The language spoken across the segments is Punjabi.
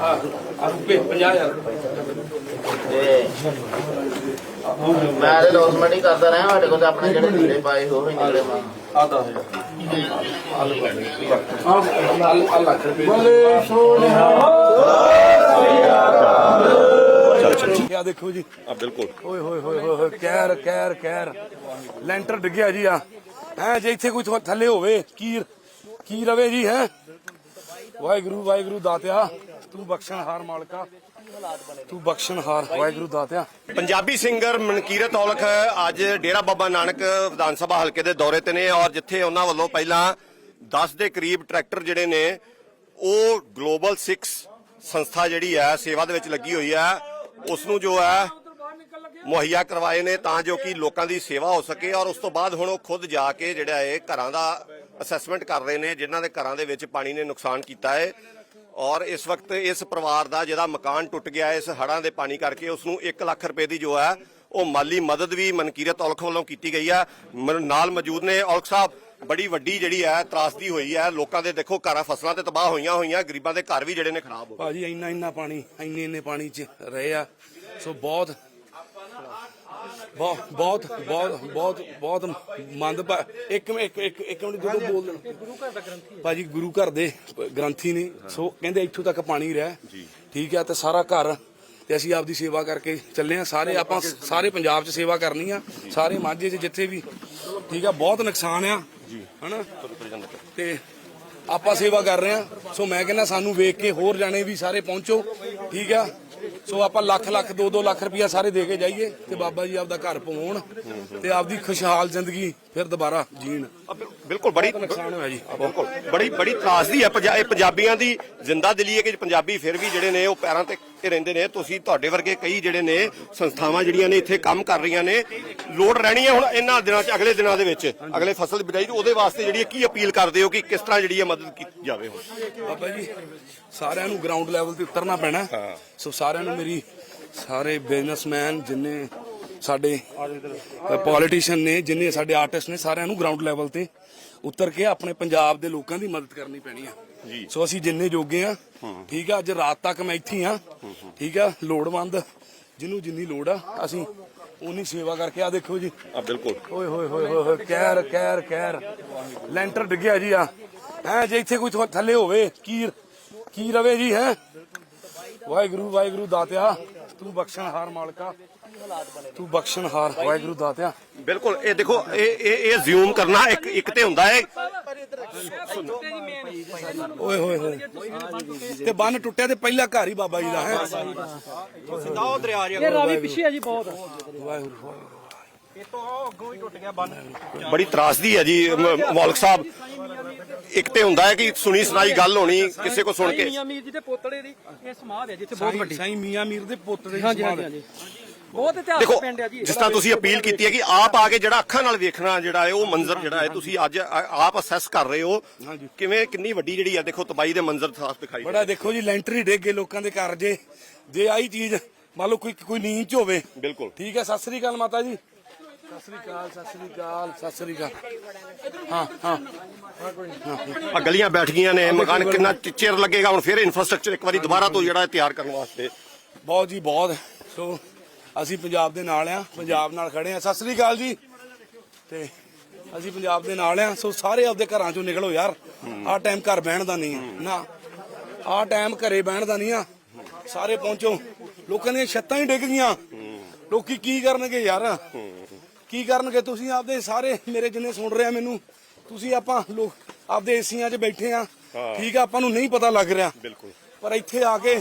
ਆ ਰੁਪਏ 50000 ਤੇ ਮੈਂ ਤੇ ਲੋਸਮੈਂਟ ਹੀ ਕਰਦਾ ਰਿਹਾ ਸਾਡੇ ਕੋਲ ਤਾਂ ਆਪਣੇ ਜਿਹੜੇ ਲੀੜੇ ਪਾਏ ਹੋ ਹੀ ਨਿਕਲੇ ਮਾਂ ਆ। 10000 ਆ ਆ ਲੱਖ ਰੁਪਏ ਬੋਲੇ ਆ ਦੇਖੋ ਜੀ। ਆ ਬਿਲਕੁਲ। ਓਏ ਹੋਏ ਹੋਏ ਹੋਏ ਹੋਏ ਕਹਿਰ ਕਹਿਰ ਕਹਿਰ ਲੈਂਟਰ ਡਿੱਗਿਆ ਜੀ ਆ। ਹੈ ਜੇ ਇੱਥੇ ਕੋਈ ਥੱਲੇ ਹੋਵੇ ਕੀ ਕੀ ਰਵੇ ਜੀ ਹੈ। ਵਾਹਿਗੁਰੂ ਵਾਹਿਗੁਰੂ ਦਾਤਿਆ। ਤੂੰ ਬਖਸ਼ਣਹਾਰ ਮਾਲਕਾ, ਤੂੰ ਬਖਸ਼ਣਹਾਰ ਵਾਹਿਗੁਰੂ ਦਾਤਿਆ। ਪੰਜਾਬੀ ਸਿੰਗਰ ਮਨਕੀਰਤ ਔਲਖ ਅੱਜ ਡੇਰਾ ਬਾਬਾ ਨਾਨਕ ਵਿਧਾਨ ਸਭਾ ਹਲਕੇ ਦੇ ਦੌਰੇ ਤੇ ਨੇ ਔਰ ਜਿੱਥੇ ਉਹਨਾਂ ਵੱਲੋਂ ਪਹਿਲਾਂ 10 ਦੇ ਕਰੀਬ ਟਰੈਕਟਰ ਜਿਹੜੇ ਨੇ, ਉਹ ਗਲੋਬਲ 6 ਸੰਸਥਾ ਜਿਹੜੀ ਹੈ, ਸੇਵਾ ਦੇ ਵਿੱਚ ਲੱਗੀ ਹੋਈ ਹੈ। ਉਸ ਨੂੰ ਜੋ ਹੈ, ਮੁਹੱਈਆ ਕਰਵਾਏ ਨੇ ਤਾਂ ਜੋ ਕਿ ਲੋਕਾਂ ਦੀ ਸੇਵਾ ਹੋ ਸਕੇ ਔਰ ਉਸ ਤੋਂ ਬਾਅਦ ਹੁਣ ਉਹ ਖੁਦ ਜਾ ਕੇ ਜਿਹੜਾ ਇਹ ਘਰਾਂ ਦਾ ਅਸੈਸਮੈਂਟ ਕਰ ਰਹੇ ਨੇ, ਜਿਨ੍ਹਾਂ ਦੇ ਘਰਾਂ ਦੇ ਵਿੱਚ ਪਾਣੀ ਨੇ ਨੁਕਸਾਨ ਕੀਤਾ ਹੈ। ਔਰ ਇਸ ਵਕਤ ਇਸ ਪਰਿਵਾਰ ਦਾ ਜਿਹੜਾ ਮਕਾਨ ਟੁੱਟ ਗਿਆ, ਇਸ ਹੜ੍ਹਾਂ ਦੇ ਪਾਣੀ ਕਰਕੇ ਉਸ ਨੂੰ 1 ਲੱਖ ਰੁਪਏ ਦੀ ਜੋ ਹੈ, ਉਹ ਮਾਲੀ ਮਦਦ ਵੀ ਮਨਕੀਰਤ ਔਲਖ ਵੱਲੋਂ ਕੀਤੀ ਗਈ ਹੈ। ਨਾਲ ਮੌਜੂਦ ਨੇ ਔਲਖ ਸਾਹਿਬ, ਬੜੀ ਵੱਡੀ ਜਿਹੜੀ ਹੈ, ਤਰਾਸਦੀ ਹੋਈ ਹੈ। ਲੋਕਾਂ ਦੇ ਦੇਖੋ, ਘਰਾਂ ਫਸਲਾਂ ਤੇ ਤਬਾਹ ਹੋਈਆਂ ਹੋਈਆਂ, ਗਰੀਬਾਂ ਦੇ ਘਰ ਵੀ ਜਿਹੜੇ ਨੇ ਖਰਾਬ ਹੋ ਗਏ। ਭਾਜੀ, ਇੰਨਾ ਇੰਨਾ ਪਾਣੀ, ਇੰਨੇ ਇੰਨੇ ਪਾਣੀ 'ਚ ਰਹੇ ਆ। ਸੋ ਬਹੁਤ ਬਹੁਤ ਬਹੁਤ ਬਹੁਤ ਬਹੁਤ ਬਹੁਤ ਮੰਦ ਇੱਕ ਮਿੰਟ ਇੱਕ ਇੱਕ ਇੱਕ ਮਿੰਟ ਜਦੋਂ ਬੋਲ ਦੇਣਾ ਗੁਰੂ ਘਰ ਦਾ ਗ੍ਰੰਥੀ ਭਾਜੀ ਗੁਰੂ ਘਰ ਦੇ ਗ੍ਰੰਥੀ ਨੇ। ਸੋ ਕਹਿੰਦੇ ਇੱਥੋਂ ਤੱਕ ਪਾਣੀ ਰਿਹਾ। ਠੀਕ ਹੈ ਤੇ ਸਾਰਾ ਘਰ ਤੇ ਅਸੀਂ ਆਪਦੀ ਸੇਵਾ ਕਰਕੇ ਚੱਲੇ ਆ। ਸਾਰੇ ਆਪਾਂ ਸਾਰੇ ਪੰਜਾਬ 'ਚ ਸੇਵਾ ਕਰਨੀ ਆ। ਸਾਰੇ ਮਾਝੇ 'ਚ ਜਿੱਥੇ ਵੀ ਠੀਕ ਆ ਬਹੁਤ ਨੁਕਸਾਨ ਆ। ਜੀ। ਹਨਾ? ਤੇ ਆਪਾਂ ਸੇਵਾ ਕਰ ਰਹੇ ਆ। ਸੋ ਮੈਂ ਕਹਿੰਦਾ ਸਾਨੂੰ ਵੇਖ ਕੇ ਹੋਰ ਜਾਣੇ ਵੀ ਸਾਰੇ ਪਹੁੰਚੋ। ਠੀਕ ਆ ਸੋ ਆਪਾਂ ਲੱਖ ਲੱਖ 2-2 ਲੱਖ ਰੁਪਇਆ ਸਾਰੇ ਦੇ ਕੇ ਜਾਈਏ ਤੇ ਬਾਬਾ ਜੀ ਆਪਦਾ ਘਰ ਪਵਾਉਣ ਤੇ ਆਪਦੀ ਖੁਸ਼ਹਾਲ ਜ਼ਿੰਦਗੀ ਫਿਰ ਦੁਬਾਰਾ ਜੀਣ। ਬਿਲਕੁਲ ਬੜੀ ਨੁਕਸਾਨ ਹੋਇਆ ਜੀ। ਬਿਲਕੁਲ। ਬੜੀ ਬੜੀ ਤਰਾਸਦੀ ਹੈ। ਇਹ ਪੰਜਾਬੀਆਂ ਦੀ ਜਿੰਦਾ ਦਿਲੀ ਹੈ ਕਿ ਪੰਜਾਬੀ ਫਿਰ ਵੀ ਜਿਹੜੇ ਨੇ ਉਹ ਪੈਰਾਂ ਤੇ ਰਹਿੰਦੇ ਨੇ। ਤੁਸੀਂ ਤੁਹਾਡੇ ਵਰਗੇ ਕਈ ਜਿਹੜੇ ਨੇ ਸੰਸਥਾਵਾਂ ਜਿਹੜੀਆਂ ਨੇ ਇੱਥੇ ਕੰਮ ਕਰ ਰਹੀਆਂ ਨੇ ਲੋੜ ਰਹਿਣੀ ਹੈ ਹੁਣ ਇਹਨਾਂ ਦਿਨਾਂ 'ਚ ਅਗਲੇ ਦਿਨਾਂ ਦੇ ਵਿੱਚ ਅਗਲੇ ਫਸਲ ਬਿਜਾਈ ਉਹਦੇ ਵਾਸਤੇ ਜਿਹੜੀ ਕੀ ਅਪੀਲ ਕਰਦੇ ਹੋ ਕਿ ਕਿਸ ਤਰ੍ਹਾਂ ਜਿਹੜੀ ਹੈ ਮਦਦ ਕੀਤੀ ਜਾਵੇ ਹੁਣ? ਬਾਬਾ ਜੀ ਸਾਰਿਆਂ ਨੂੰ ਗਰਾਊਂਡ ਲੈਵਲ ਤੇ ਉਤਰਨਾ ਪੈਣਾ। ਸੋ ਸਾਰਿਆਂ ਨੂੰ ਮੇਰੀ ਸਾਰੇ ਬਿਜ਼ਨਸਮੈਨ ਜਿੰਨੇ ਸਾਡੇ ਪੋਲੀਟੀਸ਼ੀਅਨ ਨੇ ਜਿੰਨੇ ਸਾਡੇ ਆਰਟਿਸਟ ਨੇ ਸਾਰਿਆਂ ਨੂੰ ਗਰਾਊਂਡ ਲੈਵਲ ਤੇ ਉਤਰ ਕੇ ਆਪਣੇ ਪੰਜਾਬ ਦੇ ਲੋਕਾਂ ਦੀ ਮਦਦ ਕਰਨੀ ਪੈਣੀ ਆ। ਜੀ। ਸੋ ਅਸੀਂ ਜਿੰਨੇ ਜੋਗੇ ਆ ਠੀਕ ਆ ਅੱਜ ਰਾਤ ਤੱਕ ਮੈਂ ਇੱਥੇ ਆ ਠੀਕ ਆ ਲੋੜਵੰਦ ਜਿਹਨੂੰ ਜਿੰਨੀ ਲੋੜ ਆ ਅਸੀਂ ਉਨੀ ਸੇਵਾ ਕਰਕੇ ਆ ਦੇਖੋ ਜੀ। ਆ ਬਿਲਕੁਲ। ਓਏ ਹੋਏ ਹੋਏ ਹੋਏ ਕਹਿਰ ਕਹਿਰ ਕਹਿਰ ਲੈਂਟਰ ਡਿੱਗਿਆ ਜੀ ਆ। ਹੈ ਜੇ ਇੱਥੇ ਕੋਈ ਥੱਲੇ ਹੋਵੇ ਕੀ ਕੀ ਰਵੇ ਜੀ ਹੈ? ਵਾਹਿਗੁਰੂ ਵਾਹਿਗੁਰੂ ਦਾਤਿਆ ਤੂੰ ਬਖਸ਼ਣਹਾਰ ਮਾਲਕਾ ਤੂੰ ਬਖਸ਼ਣਹਾਰ ਵਾਹਿਗੁਰੂ ਦਾਤਿਆ। ਬਿਲਕੁਲ ਇਹ ਦੇਖੋ ਇਹ ਇਹ ਇਹ ਜ਼ੂਮ ਕਰਨਾ ਇੱਕ ਇੱਕ ਤੇ ਹੁੰਦਾ ਹੈ। ਓਏ ਹੋਏ ਹੋਏ। ਤੇ ਬੰਨ ਟੁੱਟਿਆ ਤੇ ਪਹਿਲਾ ਘਰ ਹੀ ਬਾਬਾ ਜੀ ਦਾ ਹੈ। ਇਹ ਰਾਵੀ ਪਿੱਛੇ ਆ ਜੀ ਬਹੁਤ। ਵਾਹਿਗੁਰੂ। ਬੜੀ ਤਰਾਸਦੀ ਹੈ ਜੀ ਮ- ਮੌਲਕ ਸਾਹਿਬ। ਇੱਕ ਤੇ ਹੁੰਦਾ ਹੈ ਕਿ ਸੁਣੀ ਸੁਣਾਈ ਗੱਲ ਹੋਣੀ ਕਿਸੇ ਕੋ ਸੁਣ ਕੇ। ਮੀਆਂ ਮੀਰ ਜੀ ਦੇ ਪੋਤੜੇ ਦੀ ਇਹ ਸਮਾਧ ਹੈ ਜਿੱਥੇ ਬਹੁਤ ਸਾਈਂ ਵੱਡੀ। ਸਾਈਂ ਮੀਆਂ ਮੀਰ ਦੇ ਪੁੱਤ ਦੇ ਹਾਂਜੀ ਸਮਾਧ ਹਾਂਜੀ ਹਾਂਜੀ। ਬਹੁਤ ਇਤਿਹਾਸਕ ਦੇਖੋ ਪਿੰਡ ਹੈ ਜੀ। ਜਿਸ ਤਰ੍ਹਾਂ ਤੁਸੀਂ ਅਪੀਲ ਕੀਤੀ ਹੈ ਕਿ ਆਪ ਆ ਕੇ ਜਿਹੜਾ ਅੱਖਾਂ ਨਾਲ ਵੇਖਣਾ ਜਿਹੜਾ ਹੈ ਉਹ ਮੰਜ਼ਰ ਜਿਹੜਾ ਹੈ ਤੁਸੀਂ ਅੱਜ ਆ- ਆਪ ਅਸੈਸ ਕਰ ਰਹੇ ਹੋ। ਕਿਵੇਂ ਕਿੰਨੀ ਵੱਡੀ ਜਿਹੜੀ ਹੈ ਦੇਖੋ ਤਬਾਈ ਦੇ ਮੰਜ਼ਰ ਸਾਫ਼ ਦਿਖਾਈ ਦੇ ਬੜਾ ਦੇਖੋ ਜੀ ਲੈਂਟਰ ਡਿੱਗ ਗਏ ਲੋਕਾਂ ਦੇ ਘਰ ਜੇ। ਜੇ ਆਈ ਚੀਜ਼ ਮੰਨ ਲਓ ਕੋਈ ਕੋਈ ਨੀਂਦ ਚ ਹੋਵੇ। ਬਿਲਕੁਲ। ਠੀਕ ਹੈ ਸਤਿ ਸ੍ਰੀ ਅਕਾਲ ਮਾਤਾ ਜੀ। ਸਤਿ ਸ੍ਰੀ ਅਕਾਲ ਸਤਿ ਸ੍ਰੀ ਅਕਾਲ ਸਤਿ ਸ੍ਰੀ ਅਕਾਲ। ਹਾਂ ਹਾਂ। ਆ ਗਲੀਆਂ ਬੈਠ ਗਈਆਂ ਨੇ ਮਕਾਨ ਕਿੰਨਾ ਚਿਰ ਲੱਗੇਗਾ ਹੁਣ ਫਿਰ ਇਨਫਰਾਸਟ੍ਰਕਚਰ ਇੱਕ ਵਾਰੀ ਦੁਬਾਰਾ ਤੋਂ ਜਿਹੜਾ ਤਿਆਰ ਕਰਨ ਵਾਸਤੇ। ਬਹੁਤ ਜੀ ਬਹੁਤ। ਸੋ ਅਸੀਂ ਪੰਜਾਬ ਦੇ ਨਾਲ ਆ ਪੰਜਾਬ ਨਾਲ ਖੜੇ ਆ। ਸਤਿ ਸ੍ਰੀ ਅਕਾਲ ਜੀ। ਤੇ ਅਸੀਂ ਪੰਜਾਬ ਦੇ ਨਾਲ ਆ। ਸੋ ਸਾਰੇ ਆਪਦੇ ਘਰਾਂ ਚੋਂ ਨਿਕਲੋ ਯਾਰ। ਆਹ ਟਾਈਮ ਘਰ ਬਹਿਣ ਦਾ ਨਹੀਂ ਆ ਨਾ। ਆਹ ਟਾਈਮ ਘਰੇ ਬਹਿਣ ਦਾ ਨਹੀਂ ਆ। ਸਾਰੇ ਪਹੁੰਚੋ। ਲੋਕਾਂ ਦੀਆਂ ਛੱਤਾਂ ਹੀ ਡਿੱਗ ਗਈਆਂ। ਲੋਕੀ ਕੀ ਕਰਨਗੇ ਯਾਰ? ਕੀ ਕਰਨਗੇ ਤੁਸੀਂ? ਆਪਦੇ ਸਾਰੇ ਮੇਰੇ ਜਿੰਨੇ ਸੁਣ ਰਹੇ ਆ ਮੈਨੂੰ ਤੁਸੀਂ ਆਪਾਂ ਲੋਕ ਆਪਦੇ ਏਸੀਆਂ 'ਚ ਬੈਠੇ ਆ। ਠੀਕ ਆ ਆਪਾਂ ਨੂੰ ਨਹੀਂ ਪਤਾ ਲੱਗ ਰਿਹਾ। ਬਿਲਕੁਲ। ਪਰ ਇੱਥੇ ਆ ਕੇ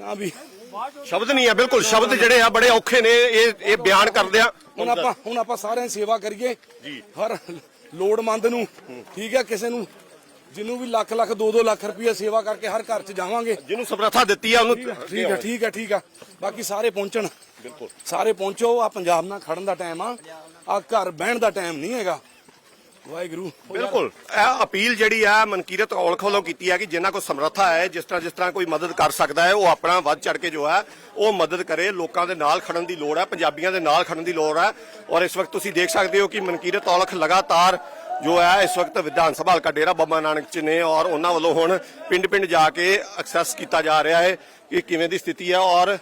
ਨਾ ਵੀ ਸ਼ਬਦ ਨਹੀਂ ਹੈ ਬਿਲਕੁਲ ਸ਼ਬਦ ਜਿਹੜੇ ਆ ਬੜੇ ਔਖੇ ਨੇ ਇਹ ਇਹ ਬਿਆਨ ਕਰਦੇ ਆ। ਹੁਣ ਆਪਾਂ ਹੁਣ ਆਪਾਂ ਸਾਰਿਆਂ ਸੇਵਾ ਕਰੀਏ। ਹਰ ਲੋੜਵੰਦ ਨੂੰ ਠੀਕ ਹੈ ਕਿਸੇ ਨੂੰ ਜਿਹਨੂੰ ਵੀ ਲੱਖ ਲੱਖ 2-2 ਲੱਖ ਰੁਪਏ ਸੇਵਾ ਕਰਕੇ ਹਰ ਘਰ 'ਚ ਜਾਵਾਂਗੇ। ਜਿਹਨੂੰ ਸਮਰੱਥਾ ਦਿੱਤੀ ਆ ਉਹਨੂੰ ਠੀਕ ਹੈ ਠੀਕ ਹੈ ਠੀਕ ਹੈ ਬਾਕੀ ਸਾਰੇ ਪਹੁੰਚਣ। ਬਿਲਕੁਲ। ਸਾਰੇ ਪਹੁੰਚੋ, ਆ ਪੰਜਾਬ ਨਾਲ ਖੜਨ ਦਾ ਟਾਈਮ ਆ। ਆ ਘਰ ਬਹਿਣ ਦਾ ਟਾਈਮ ਨਹੀਂ ਹੈਗਾ। ਵਾਹਿਗੁਰੂ। ਬਿਲਕੁਲ। ਇਹ ਅਪੀਲ ਜਿਹੜੀ ਆ, ਮਨਕੀਰਤ ਔਲਖ ਵੱਲੋਂ ਕੀਤੀ ਹੈ ਕਿ ਜਿੰਨਾ ਕੋ ਸਮਰੱਥਾ ਹੈ, ਜਿਸ ਤਰ੍ਹਾਂ ਜਿਸ ਤਰ੍ਹਾਂ ਕੋਈ ਮਦਦ ਕਰ ਸਕਦਾ ਹੈ, ਉਹ ਆਪਣਾ ਵੱਧ ਚੜ ਕੇ ਜੋ ਹੈ, ਉਹ ਮਦਦ ਕਰੇ। ਲੋਕਾਂ ਦੇ ਨਾਲ ਖੜਨ ਦੀ ਲੋੜ ਹੈ, ਪੰਜਾਬੀਆਂ ਦੇ ਨਾਲ ਖੜਨ ਦੀ ਲੋੜ ਹੈ। ਔਰ ਇਸ ਵਕਤ ਤੁਸੀਂ ਦੇਖ ਸਕਦੇ ਹੋ ਕਿ ਮਨਕੀਰਤ ਔਲਖ ਲਗਾਤਾਰ ਜੋ ਹੈ, ਇਸ ਵਕਤ ਵਿਧਾਨ ਸਭਾ ਹਲਕਾ ਡੇਰਾ ਬਾਬਾ ਨਾਨਕ ਚ ਨੇ ਔਰ ਉਹਨਾਂ ਵੱਲੋਂ ਹੁਣ ਪਿੰਡ-ਪਿੰਡ ਜਾ ਕੇ ਐਕਸੈਸ ਕੀਤਾ ਜਾ ਰਿਹਾ ਹੈ ਕਿ ਕਿਵੇਂ ਦੀ ਸਥਿਤੀ ਹੈ ਔਰ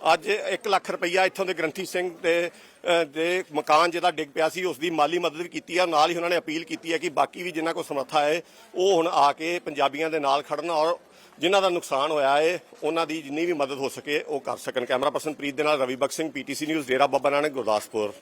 ਅੱਜ 1 ਲੱਖ ਰੁਪਈਆ ਇੱਥੋਂ ਦੇ ਗ੍ਰੰਥੀ ਸਿੰਘ ਦੇ ਦੇ ਮਕਾਨ ਜਿਹਦਾ ਡਿੱਗ ਪਿਆ ਸੀ ਉਸ ਦੀ ਮਾਲੀ ਮਦਦ ਵੀ ਕੀਤੀ ਹੈ ਨਾਲ ਹੀ ਉਹਨਾਂ ਨੇ ਅਪੀਲ ਕੀਤੀ ਹੈ ਕਿ ਬਾਕੀ ਵੀ ਜਿਨ੍ਹਾਂ ਕੋਲ ਸਮਰੱਥਾ ਹੈ, ਉਹ ਹੁਣ ਆ ਕੇ ਪੰਜਾਬੀਆਂ ਦੇ ਨਾਲ ਖੜਨ ਔਰ ਜਿਨ੍ਹਾਂ ਦਾ ਨੁਕਸਾਨ ਹੋਇਆ ਹੈ ਉਹਨਾਂ ਦੀ ਜਿੰਨੀ ਵੀ ਮਦਦ ਹੋ ਸਕੇ ਉਹ ਕਰ ਸਕਣ। ਕੈਮਰਾ ਪਰਸਨ ਪ੍ਰੀਤ ਦੇ ਨਾਲ ਰਵੀ ਬਖ ਸਿੰਘ, ਪੀਟੀਸੀ ਨਿਊਜ਼, ਡੇਰਾ ਬਾਬਾ ਨਾਨਕ, ਗੁਰਦਾਸਪੁਰ।